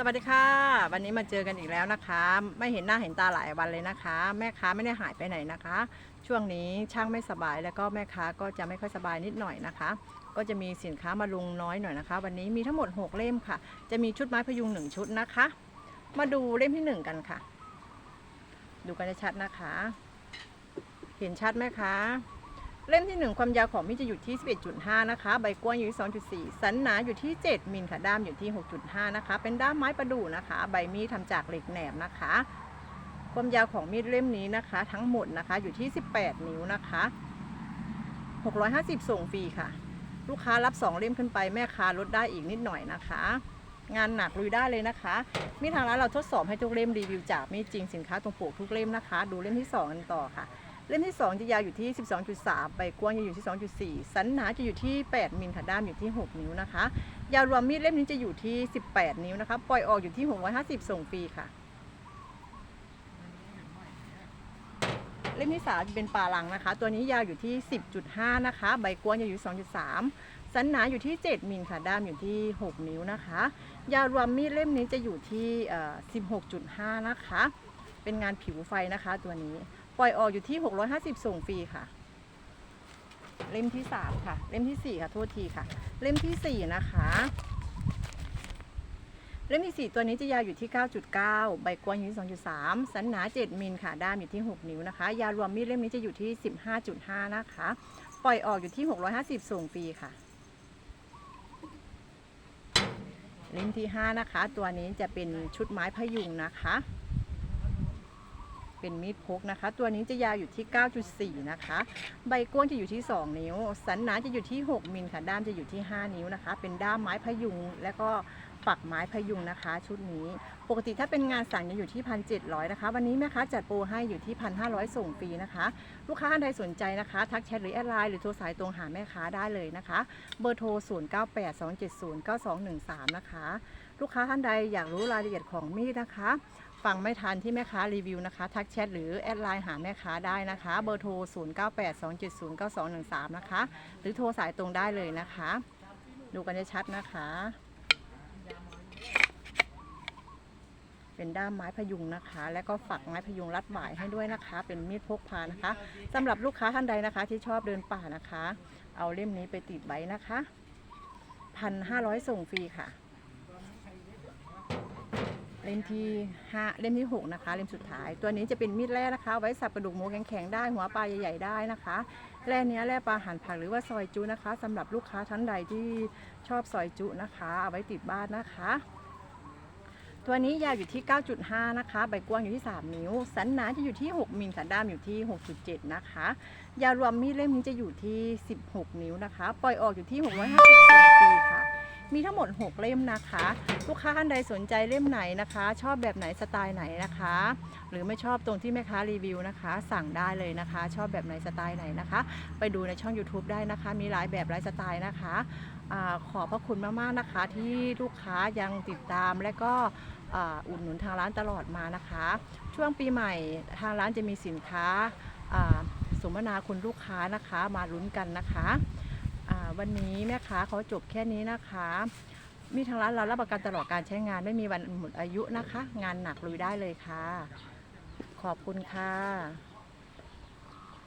สวัสดีค่ะ วันนี้มาเจอกันอีกแล้วนะคะ ไม่เห็นหน้าเห็นตาหลายวันเลยนะคะ แม่ค้าไม่ได้หายไปไหนนะคะ ช่วงนี้ช่างไม่สบายแล้วก็แม่ค้าก็จะไม่ค่อยสบายนิดหน่อยนะคะ ก็จะมีสินค้ามาลงน้อยหน่อยนะคะ วันนี้มีทั้งหมด 6 เล่มค่ะ จะมีชุดไม้พยุง1ชุดนะคะ มาดูเล่มที่ 1 กันค่ะ ดูกันชัดนะคะ เห็นชัดไหมคะ เล่มที่ 1 ความยาวของมีดจะอยู่ที่ 11.5 นะคะ ใบกว้างอยู่ที่ 2.4 สันหนาอยู่ที่ 7 มิลค่ะด้ามอยู่ที่ 6.5 นะคะ เป็นด้ามไม้ประดู่นะคะ ใบมีดทำจากเหล็กแหนบนะคะ ความยาวของมีดเล่มนี้นะคะ ทั้งหมดนะคะอยู่ที่ 18 นิ้วนะคะ 650 ส่งฟรีค่ะ ลูกค้ารับ 2 เล่มขึ้นไปแม่ค้าลดได้อีกนิดหน่อยนะคะ งานหนักลุยได้เลยนะคะ มีทางร้านเราทดสอบให้ทุกเล่มรีวิวจากมีดจริงสินค้าตรงปกทุกเล่มนะคะ ดูเล่มที่2กันต่อค่ะ เล่มที่ 2 จะยาวอยู่ที่ 12.3 ใบกว้างจะอยู่ที่ 2.4 สันหนาจะอยู่ที่ 8 มิลค่ะด้ามอยู่ที่ 6 นิ้วนะคะ ยาวรวมมีดเล่มนี้จะอยู่ที่ 18 นิ้วนะคะ ปล่อยออกอยู่ที่ 650 ส่งฟรีค่ะ เล่มที่3จะเป็นปลาลังนะคะ ตัวนี้ยาวอยู่ที่ 10.5 นะคะ ใบกว้างจะอยู่ 2.3 สันหนาอยู่ที่ 7 มิลค่ะด้ามอยู่ที่ 6 นิ้วนะคะ ยาวรวมมีดเล่มนี้จะอยู่ที่ 16.5 นะคะ เป็นงานผิวไฟนะคะตัวนี้ ปล่อยออกอยู่ที่ 650 ส่งฟรีค่ะ เล่มที่ 3 ค่ะ เล่มทีสี่4 ค่ะโทษทีค่ะ เล่มทีสี่ 4 นะคะ เล่มที่ 4 ตัวนี้จะยาวอยู่ที่ 9.9 ใบกว้างอยู่ที่ 2.3 สันหนา 7 มิลค่ะ ด้ามอยู่ที่ 6 นิ้วนะคะ ยาวรวมมีดเล่มนี้จะอยู่ที่ 15.5 นะคะ ปล่อยออกอยู่ที่ 650 ส่งฟรีค่ะเล่มที่ 5 นะคะ ตัวนี้จะเป็นชุดไม้พยุงนะคะ เป็นมีดพกนะคะ ตัวนี้จะยาวอยู่ที่ 9.4 นะคะ ใบกว้างจะอยู่ที่ 2 นิ้ว สันหนาจะอยู่ที่ 6 มิลค่ะ ด้ามจะอยู่ที่ 5 นิ้วนะคะ เป็นด้ามไม้พยุง และก็ปักไม้พยุงนะคะ ชุดนี้ ปกติถ้าเป็นงานสั่งจะอยู่ที่ 1,700 นะคะ วันนี้แม่ค้าจัดโปรให้อยู่ที่ 1,500 ส่งฟรีนะคะ ลูกค้าท่านใดสนใจนะคะ ทักแชทหรือแอดไลน์หรือโทรสายตรงหาแม่ค้าได้เลยนะคะ เบอร์โทร 0982709213 นะคะ ลูกค้าท่านใดอยากรู้รายละเอียดของมีดนะคะ ฟังไม่ทันที่แม่ค้ารีวิวนะคะ ทักแชทหรือแอดไลน์หาแม่ค้าได้นะคะ เบอร์โทร 0982709213 นะคะ หรือโทรสายตรงได้เลยนะคะ ดูกันชัดนะคะ เป็นด้ามไม้พยุงนะคะ และก็ฝักไม้พยุงรัดหวายให้ด้วยนะคะ เป็นมีดพกพานะคะสำหรับลูกค้าท่านใดนะคะ ที่ชอบเดินป่านะคะ เอาเล่มนี้ไปติดไว้นะคะพันห้าร้อยส่งฟรีค่ะ เล่มที่ห้าเล่มที่หกนะคะเล่มสุดท้าย ตัวนี้จะเป็นมีดแร่นะคะ ไว้สับกระดูกหมูแข็งๆได้หัวปลาใหญ่ๆได้นะคะแร่เนี้ยแร่ปลาหั่นผักหรือว่าซอยจุนะคะสำหรับลูกค้าท่านใดที่ชอบซอยจุนะคะเอาไว้ติดบ้านนะคะ ตัวนี้ยาวอยู่ที่ 9.5 นะคะ ใบกว้างอยู่ที่ 3 นิ้ว สันหนาจะอยู่ที่ 6มิลค่ะด้ามอยู่ที่ 6.7 นะคะยาวรวมมีดเล่มนี้จะอยู่ที่ 16 นิ้วนะคะ ปล่อยออกอยู่ที่ 650ซีค่ะ มีทั้งหมด 6 เล่มนะคะ ลูกค้าท่านใดสนใจเล่มไหนนะคะ ชอบแบบไหนสไตล์ไหนนะคะ หรือไม่ชอบตรงที่แม่ค้ารีวิวนะคะ สั่งได้เลยนะคะ ชอบแบบไหนสไตล์ไหนนะคะ ไปดูในช่อง YouTube ได้นะคะ มีหลายแบบหลายสไตล์นะคะอขอบพระคุณมากๆนะคะ ที่ลูกค้ายังติดตามและก็อ,อุดหนุนทางร้านตลอดมานะคะ ช่วงปีใหม่ทางร้านจะมีสินค้าสมนาคุณลูกค้านะคะมาลุ้นกันนะคะ วันนี้แม่ค้าเขาจบแค่นี้นะคะ มีทางร้านเรารับประกันตลอดการใช้งานไม่มีวันหมดอายุนะคะ งานหนักลุยได้เลยค่ะ ขอบคุณค่ะ